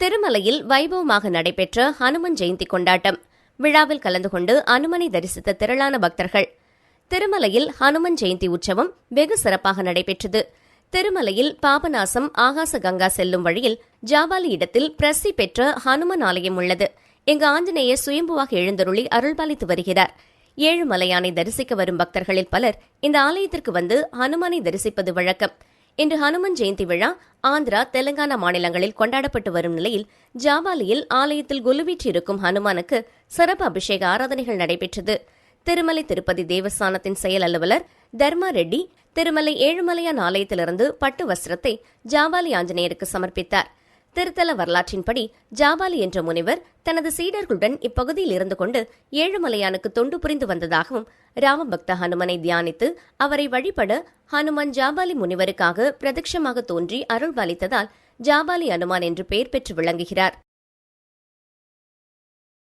திருமலையில் வைபவமாக நடைபெற்ற ஹனுமன் ஜெயந்தி கொண்டாட்டம். விழாவில் கலந்து கொண்டு அனுமனை தரிசித்த திரளான பக்தர்கள். திருமலையில் ஹனுமன் ஜெயந்தி உற்சவம் வெகு சிறப்பாக நடைபெற்றது. திருமலையில் பாபநாசம் ஆகாச கங்கா செல்லும் வழியில் ஜாவாலி இடத்தில் பிரசி பெற்ற ஹனுமன் ஆலயம் உள்ளது. இங்கு ஆஞ்சநேயர் சுயம்புவாக எழுந்தருளி அருள்பாலித்து வருகிறார். ஏழுமலையானை தரிசிக்க வரும் பக்தர்களில் பலர் இந்த ஆலயத்திற்கு வந்து ஹனுமானை தரிசிப்பது வழக்கம். இன்று ஹனுமன் ஜெயந்தி விழா ஆந்திரா தெலங்கானா மாநிலங்களில் கொண்டாடப்பட்டு வரும் நிலையில் ஜாவாலியில் ஆலயத்தில் குலுவீற்றிருக்கும் ஹனுமானுக்கு சிறப்பு அபிஷேக ஆராதனைகள் நடைபெற்றது. திருமலை திருப்பதி தேவஸ்தானத்தின் செயல் அலுவலர் தர்மா ரெட்டி திருமலை ஏழுமலையான் ஆலயத்திலிருந்து பட்டு வஸ்திரத்தை ஜாவாலி ஆஞ்சநேயருக்கு சமர்ப்பித்தார். திருத்தல வரலாற்றின்படி ஜாபாலி என்ற முனிவர் தனது சீடர்களுடன் இப்பகுதியில் இருந்து கொண்டு ஏழுமலையானுக்கு தொண்டு புரிந்து வந்ததாகவும் ராமபக்த ஹனுமனை தியானித்து அவரை வழிபட ஹனுமான் ஜாபாலி முனிவருக்காக பிரதட்சமாக தோன்றி அருள்பாலித்ததால் ஜாபாலி ஹனுமான் என்று பெயர் பெற்று விளங்குகிறார்.